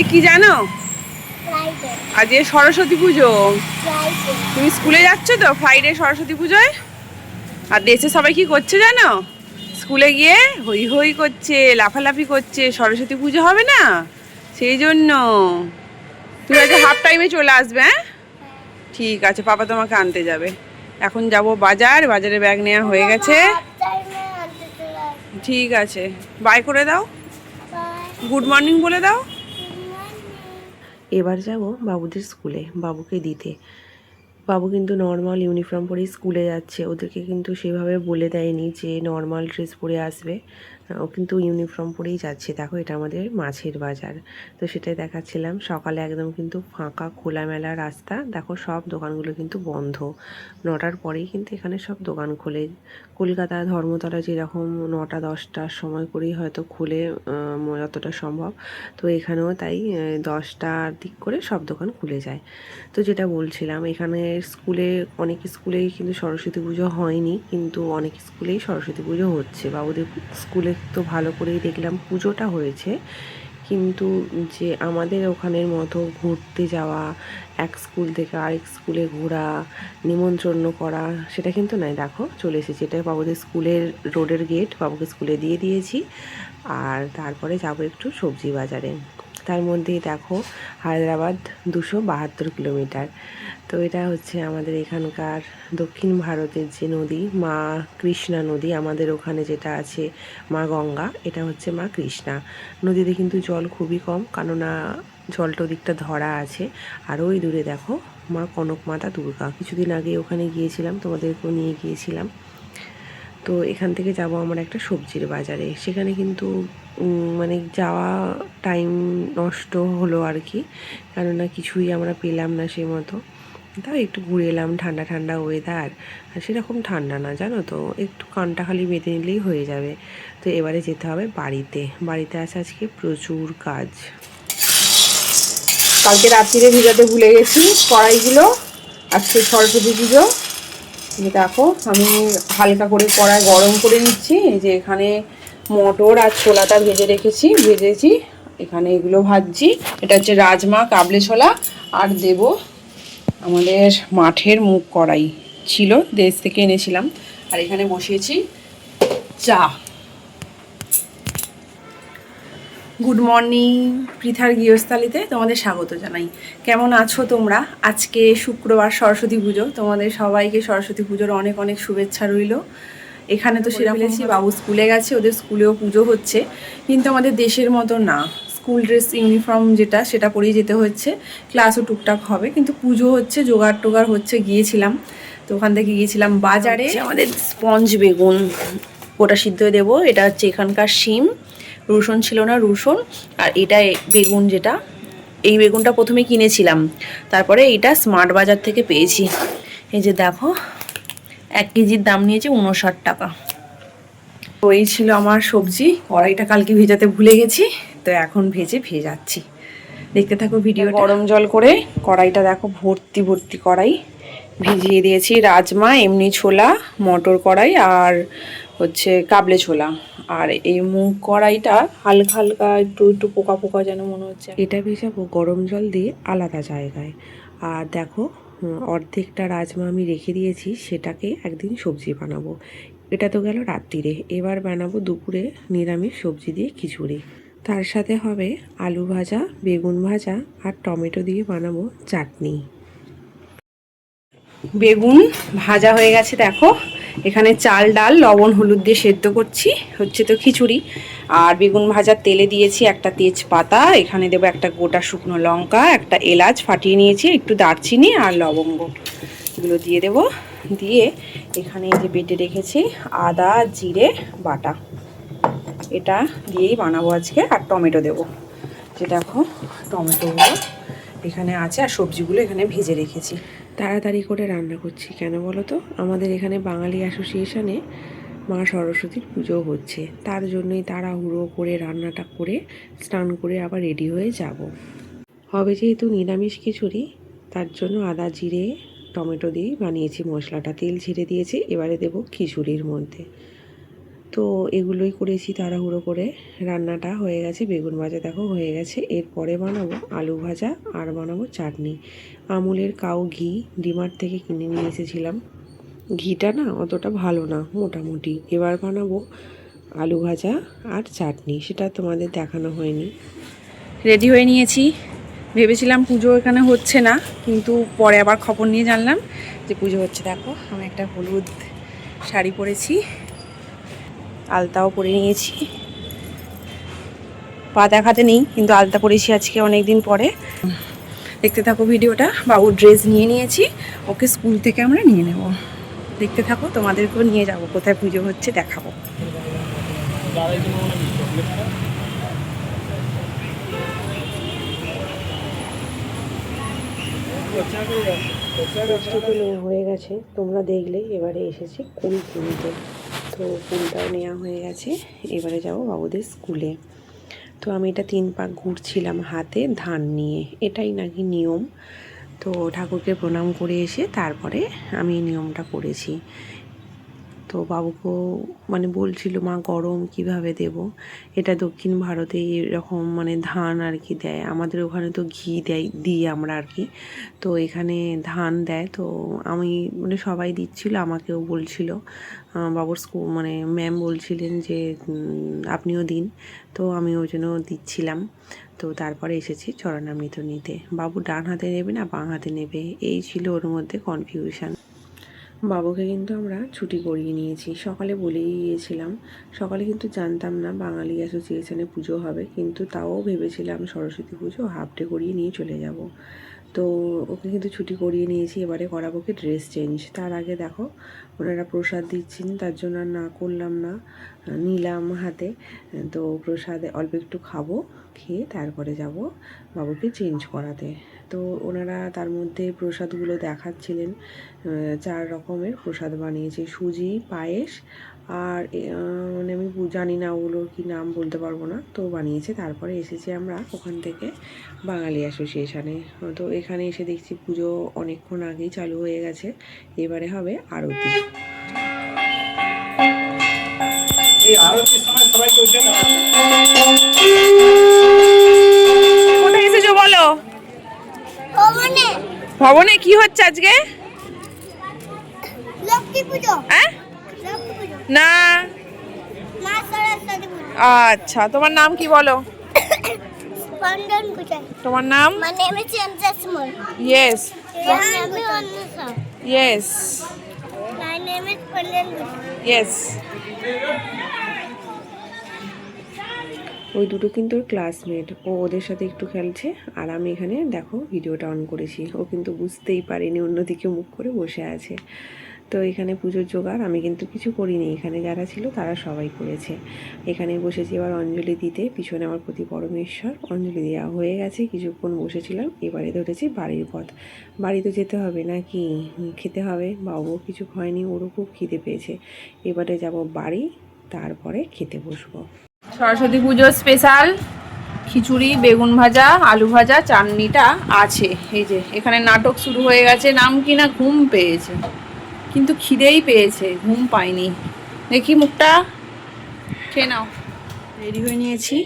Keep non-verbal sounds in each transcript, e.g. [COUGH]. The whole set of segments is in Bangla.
এ কি জানো? ফ্রাইডে আজ এ সরস্বতী পুজো। তুমি স্কুলে যাচ্ছ তো ফ্রাইডে সরস্বতী পুজোয়? আর দেশে সবাই কি করছে জানো? স্কুলে গিয়ে হই হই করছে লাফালাফি করছে সরস্বতী পুজো হবে না? সেই জন্য। তুমি আজকে হাফ টাইমে চলে আসবে হ্যাঁ? ঠিক আছে পাপা তোমাকে আনতে যাবে। এখন যাব বাজার বাজারে ব্যাগ নেওয়া হয়ে গেছে। ঠিক আছে। বাই করে দাও। গুড মর্নিং বলে দাও। এবার যাব বাবুদের স্কুলে, বাবুকে দিতে। বাবু কিন্তু নর্মাল ইউনিফর্ম পরেই স্কুলে যাচ্ছে। ওদেরকে কিন্তু সেভাবে বলে দেয়নি যে নর্মাল ড্রেস পরে আসবে। ও কিন্তু ইউনিফর্ম পরেই যাচ্ছে। দেখো এটা আমাদের মাছের বাজার। তো সেটাই দেখাচ্ছিলাম। সকালে একদম কিন্তু ফাঁকা, খোলামেলা রাস্তা। দেখো সব দোকানগুলো কিন্তু বন্ধ। নটার পরেই কিন্তু এখানে সব দোকান খোলে। কলকাতা, ধর্মতলা যেরকম নটা, দশটার সময় করেই হয়তো খুলে যতটা সম্ভব। তো এখানেও তাই দশটার দিক করে সব দোকান খুলে যায়। তো যেটা বলছিলাম, এখানে স্কুলে, অনেক স্কুলেই কিন্তু সরস্বতী পুজো হয়নি। কিন্তু অনেক স্কুলেই সরস্বতী পুজো হচ্ছে। বাবুদের স্কুলে তো ভালো করেই দেখলাম পুজোটা হয়েছে। কিন্তু যে আমাদের ওখানের মতো ঘুরতে যাওয়া, এক স্কুল থেকে আরেক স্কুলে ঘোরা, নিমন্ত্রণ করা, সেটা কিন্তু নাই দেখো, চলে এসেছি। এটা বাবুদের স্কুলের রোডের গেট বাবুকে স্কুলে দিয়ে দিয়েছি। আর তারপরে যাব একটু সবজি বাজারে। তার মধ্যেই দেখো হায়দ্রাবাদ দুশো বাহাত্তর কিলোমিটার। তো এটা হচ্ছে আমাদের এখানকার দক্ষিণ ভারতের যে নদী, মা কৃষ্ণা নদী, আমাদের ওখানে যেটা আছে মা গঙ্গা, এটা হচ্ছে মা কৃষ্ণা। নদীতে কিন্তু জল খুবই কম, কেননা জলটা ওদিকটা ধরা আছে। আর ওই দূরে দেখো মা কনক মাতা দুর্গা। কিছুদিন আগে ওখানে গিয়েছিলাম, তোমাদেরকেও নিয়ে গিয়েছিলাম। তো এখান থেকে যাব আমার একটা সবজির বাজারে। সেখানে কিন্তু মানে যাওয়া টাইম নষ্ট হলো আর কি। কেননা কিছুই আমরা পেলাম না সেই মতো। তাও একটু ঘুরে এলাম ঠান্ডা ঠান্ডা ওয়েদার আর সেরকম ঠান্ডা না, জানো তো? একটু কানটা খালি বেঁধে নিলেই হয়ে যাবে। তো এবারে যেতে হবে বাড়িতে। বাড়িতে আছে আজকে প্রচুর কাজ। কালকে রাত্রিরে ভিজাতে ভুলে গেছি। কড়াইগুলো, আজকে সরস্বতী পুজো। দেখো, আমি হালকা করে কড়াই গরম করে নিচ্ছি। যে এখানে মটর আর ছোলাটা ভেজে রেখেছি, ভেজেছি। এখানে এগুলো ভাজছি। এটা হচ্ছে রাজমা কাবলে ছোলা আর দেব আমাদের মাঠের মুখ কড়াই ছিল, দেশ থেকে এনেছিলাম। আর এখানে বসিয়েছি চা। গুড মর্নিং, পৃথার গৃহস্থালিতে তোমাদের স্বাগত জানাই। কেমন আছো তোমরা? আজকে শুক্রবার সরস্বতী পুজো, তোমাদের সবাইকে সরস্বতী পুজোর অনেক অনেক শুভেচ্ছা রইল। এখানে তো সেরকম বলেছি বাবু স্কুলে গেছে ওদের স্কুলেও পুজো হচ্ছে। কিন্তু আমাদের দেশের মতো না। স্কুল ড্রেস ইউনিফর্ম যেটা সেটা পরেই যেতে হচ্ছে। ক্লাসও টুকটাক হবে কিন্তু পুজো হচ্ছে জোগাড় টোগাড় হচ্ছে গিয়েছিলাম। তো ওখান থেকে গিয়েছিলাম বাজারে। আমাদের স্পঞ্জ বেগুন ওটা সিদ্ধ দেবো। এটা হচ্ছে এখানকার শিম। রসুন ছিল না রসুন। আর এটা বেগুন যেটা। এই বেগুনটা প্রথমে কিনেছিলাম। তারপরে এটা স্মার্ট বাজার থেকে পেয়েছি। এই যে দেখো এক কেজির দাম নিয়েছে উনষাট টাকা। তো এই ছিল আমার সবজি। কড়াইটা কালকে ভেজাতে ভুলে গেছি তো এখন ভেজে ভেজাচ্ছি। দেখতে থাকো ভিডিও গরম জল করে কড়াইটা দেখো ভর্তি ভর্তি কড়াই। ভিজিয়ে দিয়েছি রাজমা এমনি ছোলা মটর কড়াই আর হচ্ছে কাবলে ছোলা। আর এই মুগ কড়াইটা হালকা হালকা একটু একটু পোকা পোকা যেন মনে হচ্ছে। এটা ভেজাবো গরম জল দিয়ে আলাদা জায়গায়। আর দেখো অর্ধেকটা রাজমা আমি রেখে দিয়েছি, সেটাকে একদিন সবজি বানাবো। এটা তো গেল রাত্রিরে, এবার বানাবো দুপুরে নিরামিষ সবজি দিয়ে খিচুড়ি। তার সাথে হবে আলু ভাজা, বেগুন ভাজা আর টমেটো দিয়ে বানাবো চাটনি। বেগুন ভাজা হয়ে গেছে, দেখো। এখানে চাল, ডাল, লবণ, হলুদ দিয়ে সেদ্ধ করছি। হচ্ছে তো খিচুড়ি। আর বেগুন ভাজার তেলে দিয়েছি একটা তেজপাতা, এখানে দেবো একটা গোটা শুকনো লঙ্কা, একটা এলাচ ফাটিয়ে নিয়েছি, একটু দারচিনি আর লবঙ্গ। এগুলো দিয়ে দেব, দিয়ে এখানে যে বেটে রেখেছি আদা, জিরে, বাটা। এটা দিয়েই বানাবো আজকে, আর টমেটো দেবো। যে দেখো, টমেটোগুলো এখানে আছে, আর সবজিগুলো এখানে ভেজে রেখেছি। তাড়াতাড়ি করে রান্না করছি, কেন বলো তো? আমাদের এখানে বাঙালি অ্যাসোসিয়েশনে মা সরস্বতীর পুজো হচ্ছে। তার জন্যই তাড়াহুড়ো করে রান্নাটা করে, স্নান করে আবার রেডি হয়ে যাব। হবে যেহেতু নিরামিষ খিচুড়ি, তার জন্য আদা, জিরে, টমেটো দিয়ে বানিয়েছি। মশলাটা তেল ছিঁড়ে দিয়েছি, এবারে দেব খিচুড়ির মধ্যে। তো এগুলোই করেছি তাড়াহুড়ো করে। রান্নাটা হয়ে গেছে, বেগুন ভাজা দেখো হয়ে গেছে। এরপরে বানাবো আলু ভাজা, আর বানাবো চাটনি। আমুলের কাউ ঘি ডিমার্ট থেকে কিনে নিয়ে এসেছিলাম। ঘিটা না অতটা ভালো না, মোটামুটি। এবার বানাবো আলু ভাজা আর চাটনি, সেটা তোমাদের দেখানো হয়নি। রেডি হয়ে নিয়েছি। ভেবেছিলাম পুজো এখানে হচ্ছে না, কিন্তু পরে আবার খবর নিয়ে জানলাম যে পুজো হচ্ছে। দেখো, আমি একটা হলুদ শাড়ি পরেছি, আলতাও পরে নিয়েছি। পা দেখাতে নেই, কিন্তু আলতা পরেছি আজকে অনেক দিন পরে। দেখতে থাকো ভিডিওটা, বাবুর ড্রেস নিয়ে নিয়েছি, ওকে স্কুল থেকে আমরা নিয়ে নেব। দেখতে থাকো, তোমাদেরকেও নিয়ে যাব, কোথায় পুজো হচ্ছে দেখাবো। নেওয়া হয়ে গেছে, তোমরা দেখলে এবারে এসেছি কুল কিনতে। তো কুলটাও নেওয়া হয়ে গেছে, এবারে যাব বাবুদের স্কুলে। তো আমি এটা তিন পাক ঘুরছিলাম হাতে ধান নিয়ে, এটাই নাকি নিয়ম। তো ঠাকুরকে প্রণাম করে এসে তারপরে আমি এই নিয়মটা করেছি। তো বাবুকেও মানে বলছিল, মা, গরম, কীভাবে দেব? এটা দক্ষিণ ভারতে এরকম মানে ধান আর কি দেয়। আমাদের ওখানে তো ঘি দেয়, দিই আমরা আর কি। তো এখানে ধান দেয়। তো আমি মানে সবাই দিচ্ছিল, আমাকেও বলছিল। বাবুর স্কুল মানে ম্যাম বলছিলেন যে আপনিও দিন। তো আমি ওই জন্য দিচ্ছিলাম। তো তারপরে এসেছি চরণামৃত নিতে। বাবু ডান হাতে নেবে না বাঁ হাতে নেবে? এই ছিল ওর মধ্যে কনফিউশন বাবুকে কিন্তু আমরা ছুটি করিয়ে নিয়েছি। সকালে বলেই গিয়েছিলাম। সকালে কিন্তু জানতাম না বাঙালি অ্যাসোসিয়েশনে পুজো হবে। কিন্তু তাও ভেবেছিলাম সরস্বতী পুজো হাফ ডে করিয়ে নিয়ে চলে যাব। তো ওকে কিন্তু ছুটি করিয়ে নিয়েছি, এবারে করাবো কি ড্রেস চেঞ্জ তার আগে দেখো, ওনারা প্রসাদ দিচ্ছেন, তার জন্য আর না করলাম না, নিলাম হাতে। তো প্রসাদে অল্প একটু খাব, খেয়ে তারপরে যাব বাবুকে চেঞ্জ করাতে। তো ওনারা তার মধ্যে প্রসাদগুলো দেখাচ্ছিলেন চার রকমের প্রসাদ বানিয়েছে। সুজি, পায়েস আর মানে আমি জানি না ওগুলোর কী নাম বলতে পারব না। তো বানিয়েছে তারপরে এসেছি আমরা ওখান থেকে বাঙালি অ্যাসোসিয়েশানে। তো এখানে এসে দেখছি পুজো অনেকক্ষণ আগেই চালু হয়ে গেছে। এবারে হবে আরতি। এই আরতির সময় সবাইকে কোথায় এসেছ বলো? ভবনে। ভবনে কি হচ্ছে আজকে? লক্ষ্মী পুজো। হ্যাঁ? না? আচ্ছা তোমার নাম কি বলো? তোমার নাম. ইয়েস. ইয়েস. ইয়েস ওই দুটো কিন্তু ওর ক্লাসমেট ও ওদের সাথে একটু খেলছে। আর আমি এখানে দেখো ভিডিওটা অন করেছি। ও কিন্তু বুঝতেই পারেনি অন্যদিকে মুখ করে বসে আছে। তো এখানে পুজোর জোগাড়, আমি কিন্তু কিছু করিনি। এখানে যারা ছিল তারা সবাই করেছে। এখানে বসেছি এবার অঞ্জলি দিতে। পিছনে আমার প্রতি পরমেশ্বর। অঞ্জলি দেওয়া হয়ে গেছে। কিছুক্ষণ বসেছিলাম। এবারে ধরেছি বাড়ির পথ। বাড়ি তো যেতে হবে নাকি? খেতে হবে। বাবু কিছু হয়নি ওরও খুব খিদে পেয়েছে। এবারে যাব বাড়ি, তারপরে খেতে বসবো। সরস্বতী পুজো স্পেশাল। খিচুড়ি, বেগুন ভাজা, আলু ভাজা, চাটনিটা আছে। এই যে, এখানে নাটক শুরু হয়ে গেছে। নাম কি না ঘুম পেয়েছে। কিন্তু খিদেই পেয়েছে, ঘুম পায়নি। দেখি মুখটা, খেয়ে নাও। রেডি হয়ে নিয়েছি।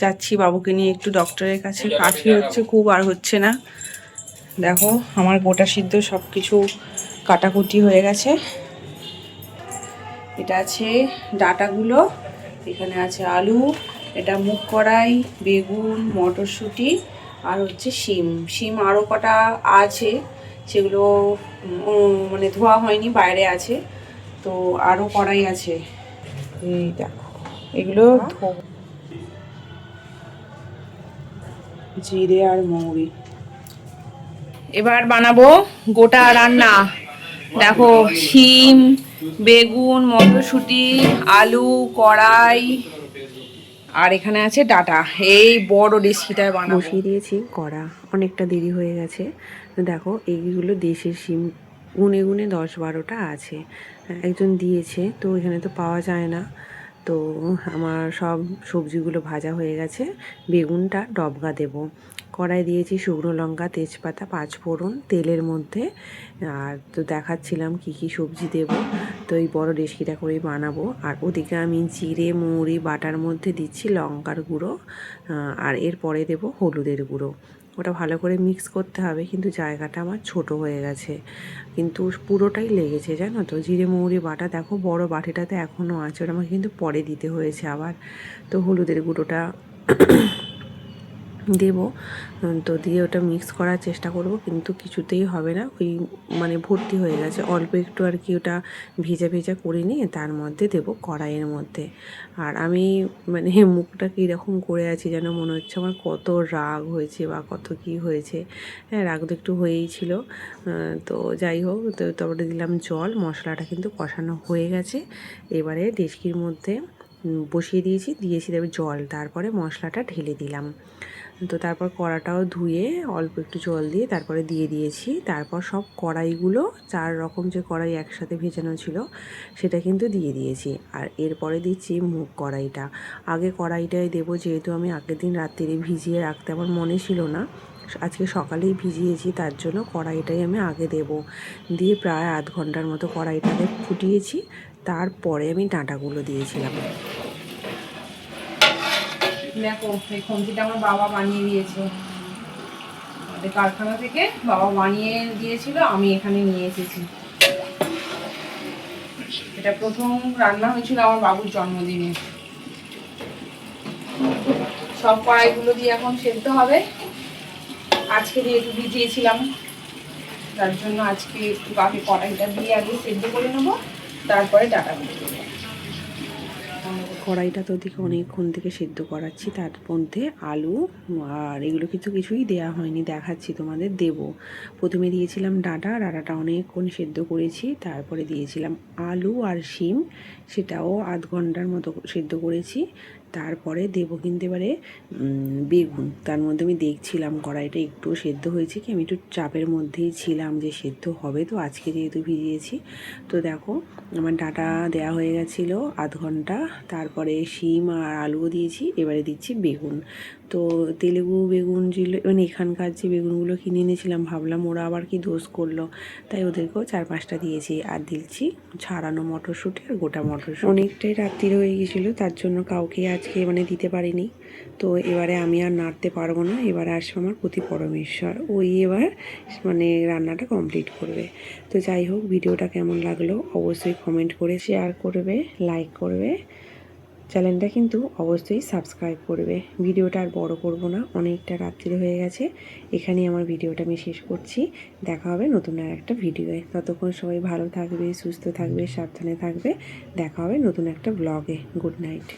যাচ্ছি বাবুকে নিয়ে একটু ডক্টরের কাছে। কাশি হচ্ছে খুব, আর হচ্ছে না। দেখো, আমার গোটা সিদ্ধ সব কিছু কাটাকুটি হয়ে গেছে। এটা আছে ডাটাগুলো, এখানে আছে আলু, এটা মুগ কড়াই, বেগুন, মটরশুঁটি, আর হচ্ছে শিম। শিম আরও কটা আছে। সেগুলো মানে ধোয়া হয়নি, বাইরে আছে। তো আরও কড়াই আছে। এই দেখো, এগুলো জিরে আর মৌরি। এবার বানাবো গোটা রান্না। দেখো, শিম, বেগুন, মটরশুঁটি, আলু, কড়াই, আর এখানে আছে ডাটা। এই বড় রেসিপিটায় বানাবো। বসিয়ে দিয়েছি, কড়া। অনেকটা দেরি হয়ে গেছে। দেখো, এইগুলো দেশের সিম, গুনে গুনে দশ বারোটা আছে। একজন দিয়েছে, তো এখানে তো পাওয়া যায় না। তো আমার সব সবজিগুলো ভাজা হয়ে গেছে। বেগুনটা ডবগা দেব। কড়াই দিয়েছি শুকনো লঙ্কা, তেজপাতা পাঁচ ফোড়ন তেলের মধ্যে। আর তো দেখাচ্ছিলাম কি কি সবজি দেব। তো এই বড় ডেসকিটা করেই বানাবো। আর ওদিকে আমি জিরে, মৌরি, বাটার মধ্যে দিচ্ছি লঙ্কার গুঁড়ো। আর এরপরে দেব হলুদের গুঁড়ো। ওটা ভালো করে মিক্স করতে হবে। কিন্তু জায়গাটা আমার ছোট হয়ে গেছে। কিন্তু পুরোটাই লেগেছে, জানো তো? জিরে, মৌরি, বাটা, দেখো বড় বাটিটাতে এখনও আছে। ওটা আমাকে কিন্তু পরে দিতে হয়েছে আবার। তো হলুদের গুঁড়োটা দেবো। তো দিয়ে ওটা মিক্স করার চেষ্টা করব, কিন্তু কিছুতেই হবে না। ওই মানে ভর্তি হয়ে গেছে। অল্প একটু আর কি ওটা ভেজা ভেজা করে নিয়ে তার মধ্যে দেবো কড়াইয়ের মধ্যে। আর আমি মানে [LAUGHS] মুখটা কীরকম করে আছি যেন মনে হচ্ছে আমার কত রাগ হয়েছে বা কত কি হয়েছে। হ্যাঁ রাগ তো একটু হয়েই ছিল। তো যাই হোক, তো তারপরে দিলাম জল। মশলাটা কিন্তু কষানো হয়ে গেছে। এবারে ডেচকির মধ্যে বসিয়ে দিয়েছি দিয়েছি তারপরে জল। তারপরে মশলাটা ঢেলে দিলাম। তো তারপর কড়াটাও ধুয়ে অল্প একটু জল দিয়ে তারপরে দিয়ে দিয়েছি। তারপর সব কড়াইগুলো, চার রকম যে কড়াই একসাথে ভেজানো ছিল, সেটা কিন্তু দিয়ে দিয়েছি। আর এরপরে দিচ্ছি মুগ কড়াইটা। আগে কড়াইটাই দেবো যেহেতু আমি আগের দিন রাত্রিরে ভিজিয়ে রাখতে আমার মনে ছিল না, আজকে সকালেই ভিজিয়েছি, তার জন্য কড়াইটাই আমি আগে দেব। দিয়ে প্রায় আধ ঘণ্টার মতো কড়াইটাকে ফুটিয়েছি। তারপরে আমি ডাঁটাগুলো দিয়েছিলাম। দেখো, এই খন্তিটা আমার বাবা বানিয়ে দিয়েছে। আমাদের কারখানা থেকে বাবা বানিয়ে দিয়েছিল, আমি এখানে নিয়ে এসেছি। এটা প্রথম রান্না হয়েছিল আমার বাবুর জন্মদিনে। সব কড়াইগুলো দিয়ে এখন সেদ্ধ হবে। আজকে দিয়ে যেহেতু ভিজিয়েছিলাম, তার জন্য আজকে একটু আগে কড়াইটা দিয়ে আগে সেদ্ধ করে নেব, তারপরে ডাটাগুলো দেবো কড়াইটা তো দেখে অনেকক্ষণ থেকে সেদ্ধ করাচ্ছি, তার মধ্যে আলু আর এগুলো কিছু কিছুই দেয়া হয়নি, দেখাচ্ছি তোমাদের, দেব। প্রথমে দিয়েছিলাম ডাঁটা, ডাটাটা অনেকক্ষণ সেদ্ধ করেছি, তারপরে দিয়েছিলাম আলু আর শিম, সেটাও আধ ঘণ্টার মতো সেদ্ধ করেছি। তারপরে দেবো কিন্তু এবারে বেগুন। তার মধ্যে আমি দেখছিলাম কড়াইটা একটু সেদ্ধ হয়েছে কি, আমি একটু চাপের মধ্যেই ছিলাম যে সেদ্ধ হবে তো, আজকে যেহেতু ভিজিয়েছি। তো দেখো, আমার ডাটা দেয়া হয়ে গেছিল আধ ঘণ্টা, তারপরে শিম আর আলুও দিয়েছি, এবারে দিচ্ছি বেগুন। তো তেলেগু বেগুন ছিল মানে এখানকার যে বেগুনগুলো কিনে এনেছিলাম, ভাবলাম ওরা আবার কি দোষ করল। তাই ওদেরকেও চার পাঁচটা দিয়েছি, আর দিচ্ছি ছাড়ানো মটরশুঁটি আর গোটা মটরশুঁটি। অনেকটাই রাত্রির হয়ে গেছিল, তার জন্য কাউকে আজকে মানে দিতে পারিনি। তো এবারে আমি আর নাড়তে পারব না। এবারে আসবে আমার প্রতি পরমেশ্বর। ওই এবার মানে রান্নাটা কমপ্লিট করবে। তো যাই হোক, ভিডিওটা কেমন লাগল অবশ্যই কমেন্ট করে শেয়ার করবে লাইক করবে। চ্যানেলটা কিন্তু অবশ্যই সাবস্ক্রাইব করবে। ভিডিওটা আর বড় করব না, অনেকটা রাত্রি হয়ে গেছে। এখানেই আমার ভিডিওটা আমি শেষ করছি। দেখা হবে নতুন আর একটা ভিডিওয়ে ততক্ষণ সবাই ভালো থাকবে, সুস্থ থাকবে, সাবধানে থাকবে। দেখা হবে নতুন একটা ব্লগে গুড নাইট